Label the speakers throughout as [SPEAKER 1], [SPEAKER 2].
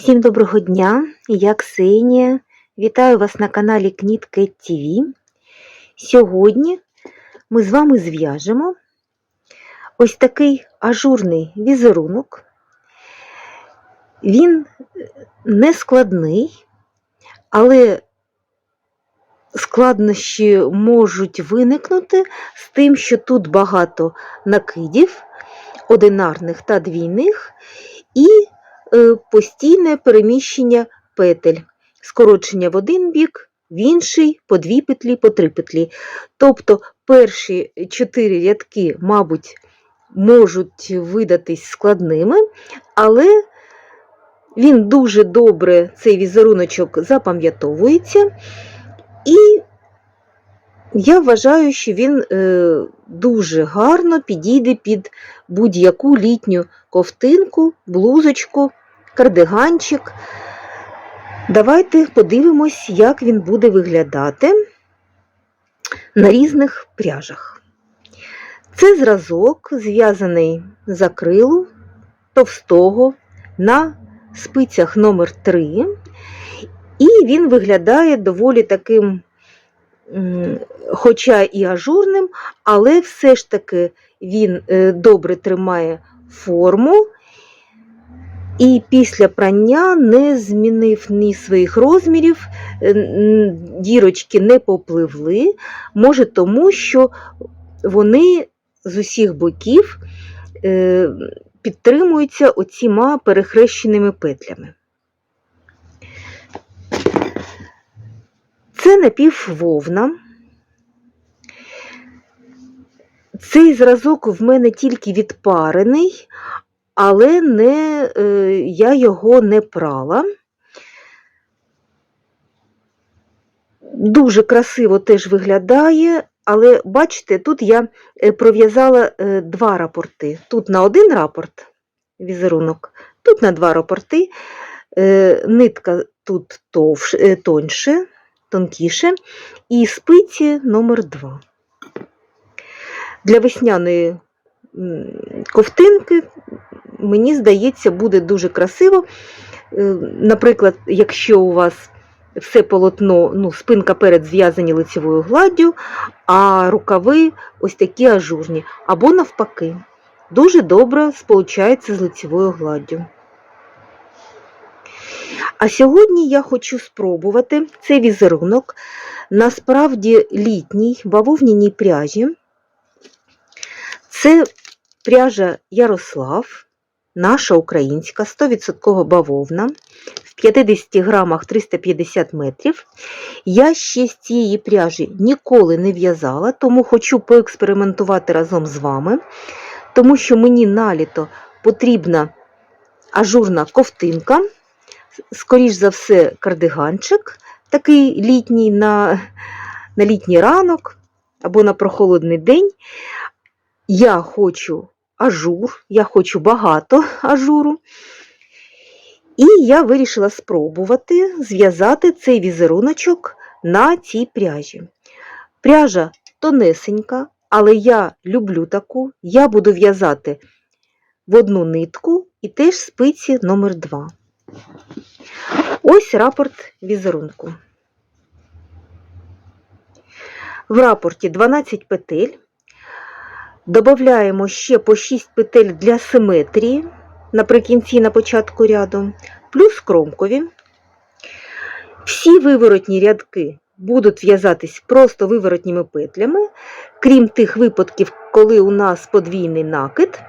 [SPEAKER 1] Всім доброго дня, я Ксенія. Вітаю вас на каналі Knitcat TV. Сьогодні ми з вами зв'яжемо ось такий ажурний візерунок. Він не складний, але складнощі можуть виникнути з тим, що тут багато накидів, одинарних та двійних, і постійне переміщення петель, скорочення в один бік, в інший, по дві петлі, по три петлі. Тобто перші чотири рядки, мабуть, можуть видатись складними, але він дуже добре, цей візеруночок, запам'ятовується. І я вважаю, що він е, дуже гарно підійде під будь-яку літню ковтинку, блузочку, кардиганчик. Давайте подивимось, як він буде виглядати на різних пряжах. Це зразок, зв'язаний з акрилу товстого на спицях номер 3 і він виглядає доволі таким, хоча і ажурним, але все ж таки він е, добре тримає форму. І після прання не змінив ні своїх розмірів, е, дірочки не попливли, може тому, що вони з усіх боків е, підтримуються оціма перехрещеними петлями. Це напіввовна. Цей зразок в мене тільки відпарений, але не, е, я його не прала. Дуже красиво теж виглядає, але бачите, тут я е, пров'язала е, два рапорти. Тут на один рапорт візерунок, тут на два рапорти. Нитка тут товш, е, тоньше, тонкіше, і спиці номер 2 Для весняної ковтинки, мені здається, буде дуже красиво. Е, Наприклад, якщо у вас все полотно, ну, спинка перед зв'язані лицевою гладдю, а рукави ось такі ажурні, або навпаки, дуже добре сполучається з лицевою гладдю. А сьогодні я хочу спробувати цей візерунок на справді літній бавовняній пряжі. Це пряжа Ярослав, наша українська, 100% бавовна, в 50 грамах 350 метрів. Я ще з цієї пряжі ніколи не в'язала, тому хочу поекспериментувати разом з вами, тому що мені наліто потрібна ажурна ковтинка, скоріш за все, кардиганчик, такий літній на, на літній ранок або на прохолодний день. Я хочу ажур, я хочу багато ажуру. І я вирішила спробувати зв'язати цей візеруночок на цій пряжі. Пряжа тонесенька, але я люблю таку. Я буду в'язати в одну нитку і теж спиці номер 2 Ось рапорт візерунку. В рапорті 12 петель. Додаємо ще по 6 петель для симетрії наприкінці на початку ряду, плюс кромкові. Всі виворотні рядки будуть в'язатись просто виворотніми петлями, крім тих випадків, коли у нас подвійний накид.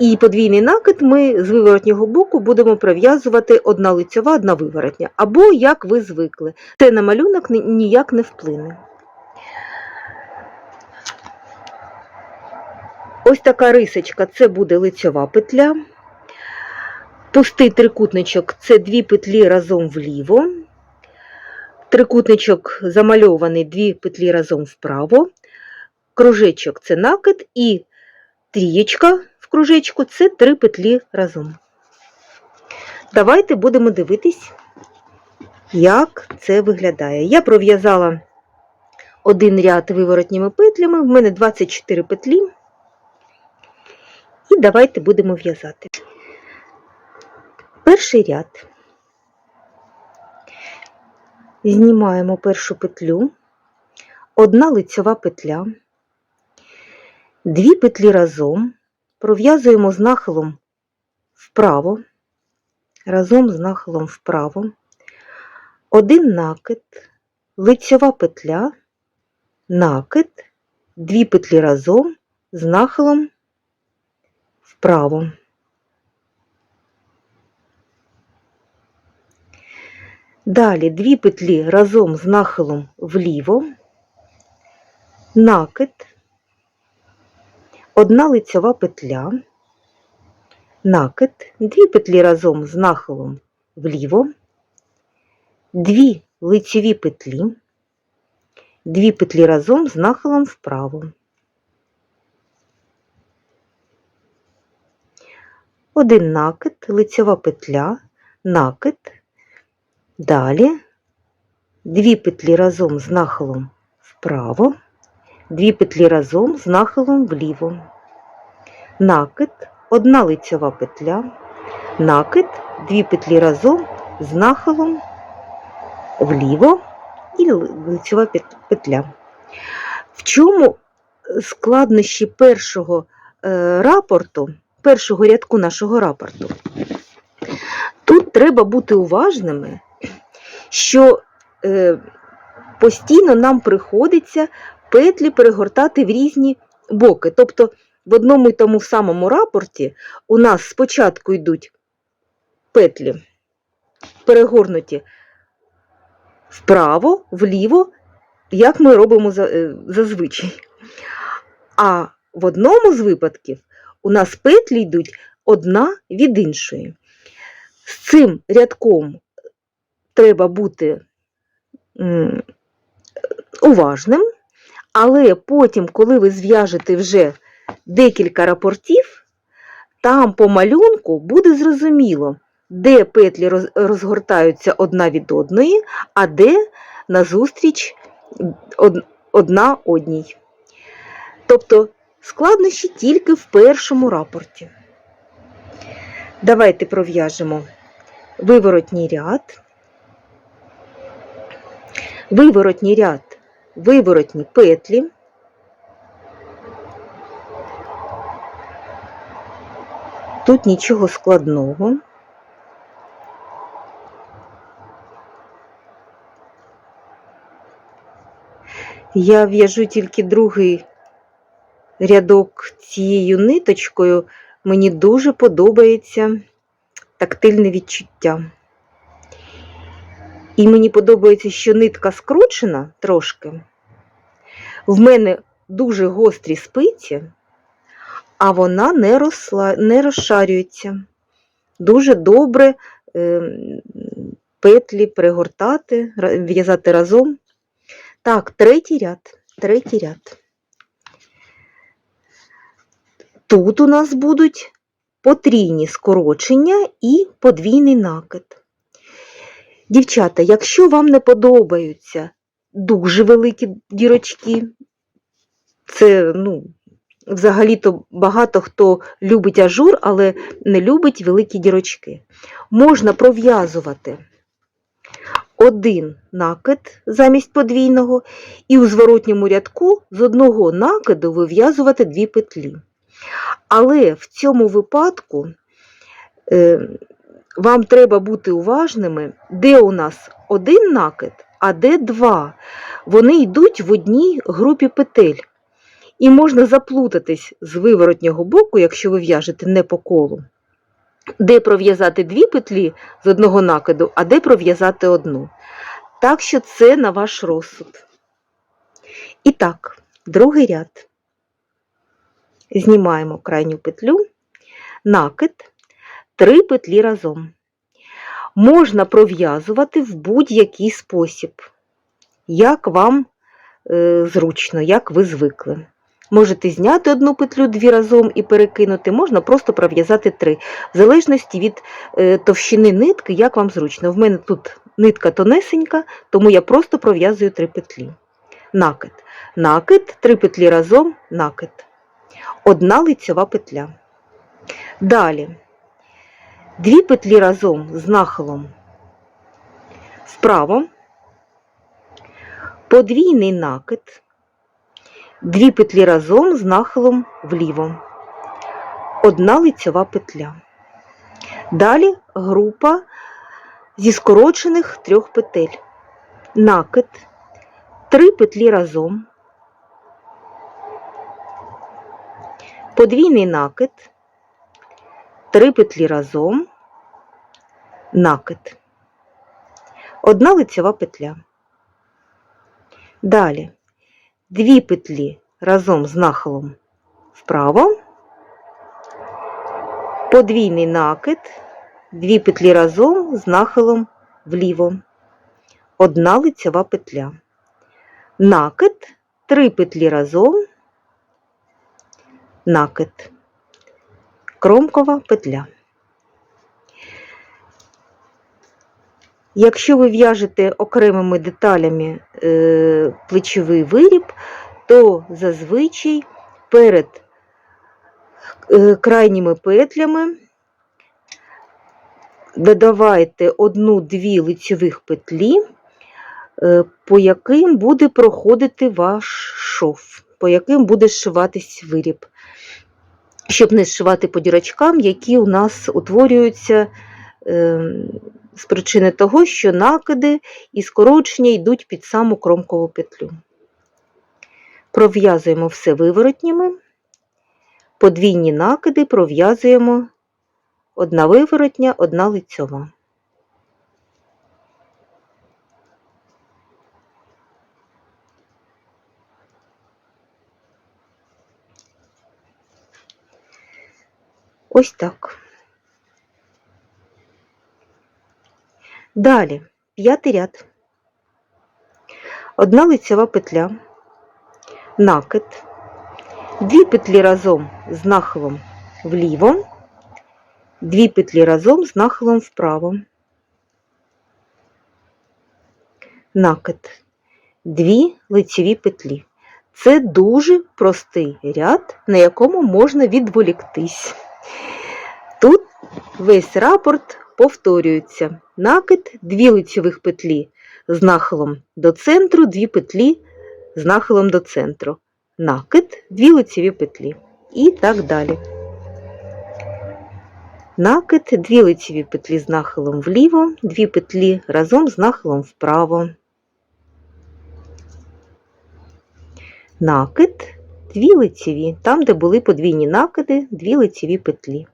[SPEAKER 1] І подвійний накид ми з виворотнього боку будемо пров'язувати одна лицьова, одна виворотня, або як ви звикли. Це на малюнок ніяк не вплине. Ось така рисочка це буде лицьова петля. Пустий трикутничок це дві петлі разом вліво. Трикутничок замальований дві петлі разом вправо. Кружечок це накид і трієчка в кружечку це три петлі разом. Давайте будемо дивитись, як це виглядає. Я пров'язала один ряд виворотніми петлями, в мене 24 петлі. І давайте будемо в'язати. Перший ряд. Знімаємо першу петлю, одна лицьова петля, дві петлі разом, пров'язуємо з нахилом вправо, разом з нахилом вправо, один накид, лицьова петля, накид, дві петлі разом з нахилом вправо. Далі дві петлі разом з нахилом вліво, накид, одна лицьова петля, накид, дві петлі разом з нахилом вліво, дві лицьові петлі, дві петлі разом з нахилом вправо. Один накид, лицьова петля, накид, Далі дві петлі разом з нахилом вправо, дві петлі разом з нахилом вліво. Накид, одна лицьова петля, накид, дві петлі разом з нахилом вліво і лицьова петля. В чому складнощі першого е, рапорту, першого рядку нашого рапорту? Тут треба бути уважними, що е, постійно нам приходиться петлі перегортати в різні боки. Тобто в одному і тому самому рапорті у нас спочатку йдуть петлі перегорнуті вправо, вліво, як ми робимо е, зазвичай. А в одному з випадків у нас петлі йдуть одна від іншої. З цим рядком треба бути уважним, але потім, коли ви зв'яжете вже декілька рапортів, там по малюнку буде зрозуміло, де петлі розгортаються одна від одної, а де назустріч одна одній. Тобто складнощі тільки в першому рапорті. Давайте пров'яжемо виворотній ряд, виворотній ряд, виворотні петлі. Тут нічого складного. Я в'яжу тільки другий рядок цією ниточкою. Мені дуже подобається тактильне відчуття. І мені подобається, що нитка скручена трошки. В мене дуже гострі спиці, а вона не, росла, не розшарюється. Дуже добре е, петлі пригортати, в'язати разом. Так, третій ряд. Третій ряд. Тут у нас будуть потрійні скорочення і подвійний накид. Дівчата, якщо вам не подобаються дуже великі дірочки, це, ну, взагалі-то багато хто любить ажур, але не любить великі дірочки. Можна пров'язувати один накид замість подвійного, і у зворотньому рядку з одного накиду вив'язувати дві петлі. Але в цьому випадку е, вам треба бути уважними, де у нас один накид, а де два. Вони йдуть в одній групі петель. І можна заплутатись з виворотнього боку, якщо ви в'яжете не по колу, де пров'язати дві петлі з одного накиду, а де пров'язати одну. Так що це на ваш розсуд. І так, другий ряд. Знімаємо крайню петлю, накид, три петлі разом. Можна пров'язувати в будь-який спосіб, як вам е, зручно, як ви звикли. Можете зняти одну петлю дві разом і перекинути, можна просто пров'язати три, в залежності від е, товщини нитки, як вам зручно. В мене тут нитка тонесенька, тому я просто пров'язую три петлі. Накид. Накид, три петлі разом, накид. Одна лицьова петля. Далі. Дві петлі разом з нахилом. Вправо, подвійний накид, дві петлі разом з нахилом вліво, одна лицьова петля. Далі група зі скорочених трьох петель. Накид, три петлі разом, подвійний накид, три петлі разом, накид, одна лицьова петля. Далі. Дві петлі разом з нахилом вправо, подвійний накид, дві петлі разом з нахилом вліво, одна лицьова петля. Накид, три петлі разом, накид, кромкова петля. Якщо ви в'яжете окремими деталями е, плечовий виріб, то зазвичай перед е, крайніми петлями додавайте одну-дві лицьових петлі, е, по яким буде проходити ваш шов, по яким буде зшиватись виріб, щоб не зшивати по дірочкам, які у нас утворюються. е, з причини того, що накиди і скорочення йдуть під саму кромкову петлю. Пров'язуємо все виворотніми, подвійні накиди пров'язуємо одна виворотня, одна лицьова. Ось так. Далі п'ятий ряд. Одна лицьова петля, накид, дві петлі разом з нахилом вліво, дві петлі разом з нахилом вправо, накид, дві лицьові петлі. Це дуже простий ряд, на якому можна відволіктись. Тут весь рапорт повторюється. Накид, дві лицьових петлі з нахилом до центру, дві петлі з нахилом до центру. Накид, дві лицьові петлі. І так далі. Накид, дві лицьові петлі з нахилом вліво, дві петлі разом з нахилом вправо. Накид, дві лицьові, там, де були подвійні накиди, дві лицьові петлі.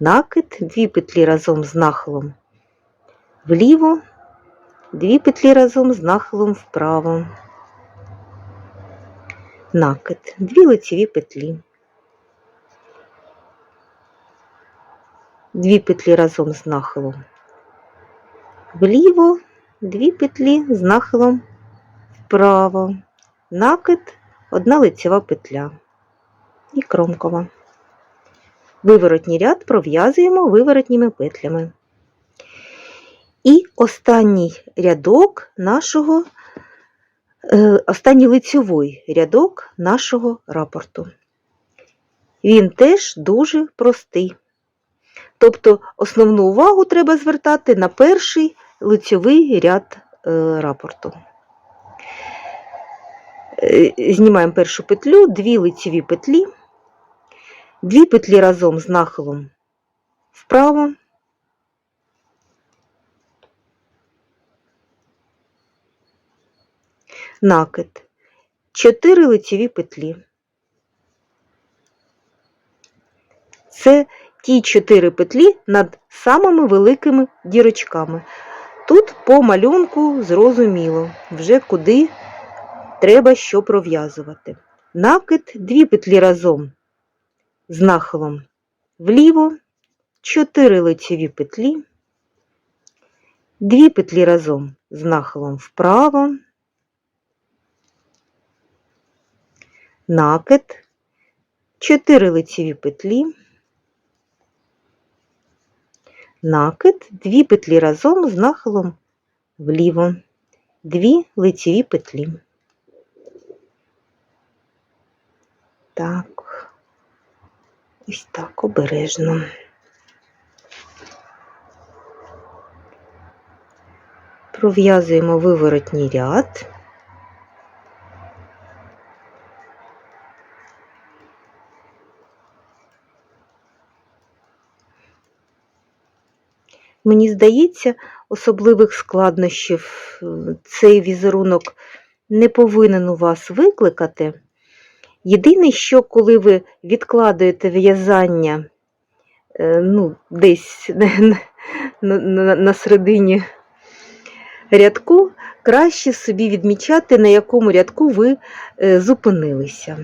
[SPEAKER 1] Накид, дві петлі разом з нахилом вліво, дві петлі разом з нахилом вправо, накид, дві лицеві петлі, дві петлі разом з нахилом вліво, дві петлі з нахилом вправо, накид, одна лицева петля і кромкова. Виворотній ряд пров'язуємо виворотніми петлями. І останній рядок нашого, е, останній лицьовий рядок нашого рапорту. Він теж дуже простий. Тобто основну увагу треба звертати на перший лицьовий ряд е, рапорту. Е, знімаємо першу петлю, дві лицьові петлі. Дві петлі разом з нахилом вправо, накид, чотири лицеві петлі. Це ті чотири петлі над самими великими дірочками. Тут по малюнку зрозуміло, вже куди треба що пров'язувати. Накид, дві петлі разом з нахилом вліво, 4 лицеві петлі, 2 петлі разом з нахилом вправо, накид, 4 лицеві петлі, накид, 2 петлі разом з нахилом вліво, 2 лицеві петлі. так, ось так обережно. Пров'язуємо виворотній ряд. Мені здається, особливих складнощів е, цей візерунок не повинен у вас викликати. Єдине, що коли ви відкладаєте в'язання е, ну, десь на, на, на, на середині рядку, краще собі відмічати, на якому рядку ви е, зупинилися.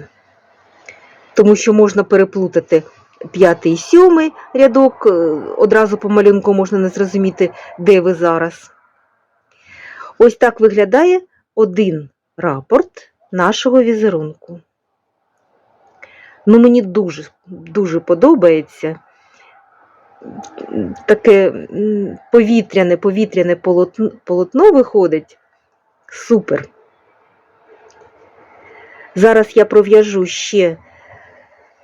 [SPEAKER 1] Тому що можна переплутати п'ятий і сьомий рядок, е, одразу по малюнку можна не зрозуміти, де ви зараз. Ось так виглядає один рапорт нашого візерунку. Ну, мені дуже, дуже подобається таке повітряне, повітряне полотно, полотно виходить. Супер. Зараз я пров'яжу ще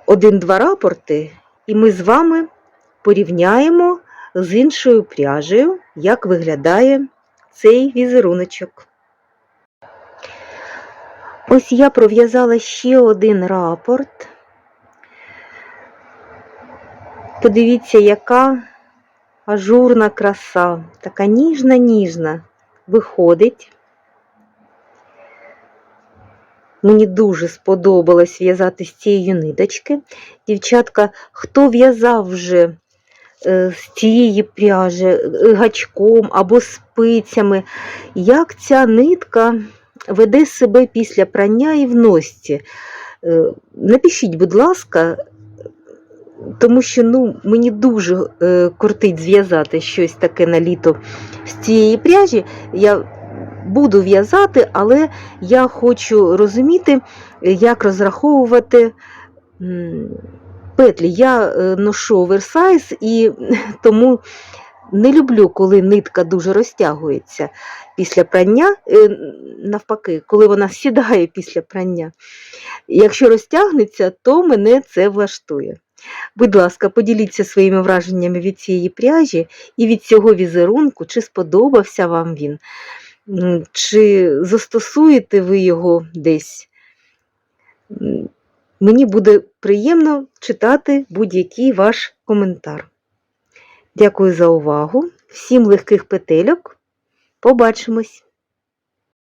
[SPEAKER 1] один-два рапорти, і ми з вами порівняємо з іншою пряжею, як виглядає цей візеруночок. Ось я пров'язала ще один рапорт. Подивіться, яка ажурна краса, така ніжна-ніжна виходить. Мені дуже сподобалось в'язати з цієї ниточки. Дівчатка, хто в'язав вже е, з цієї пряжі е, гачком або спицями, як ця нитка веде себе після прання і в носці? Е, Напишіть, будь ласка, тому що ну, мені дуже е, кортить зв'язати щось таке на літо з цієї пряжі. Я буду в'язати, але я хочу розуміти, як розраховувати петлі. Я е, ношу оверсайз і тому не люблю, коли нитка дуже розтягується після прання, е, навпаки, коли вона сідає після прання. Якщо розтягнеться, то мене це влаштує. Будь ласка, поділіться своїми враженнями від цієї пряжі і від цього візерунку, чи сподобався вам він, чи застосуєте ви його десь. Мені буде приємно читати будь-який ваш коментар. Дякую за увагу. Всім легких петельок. Побачимось!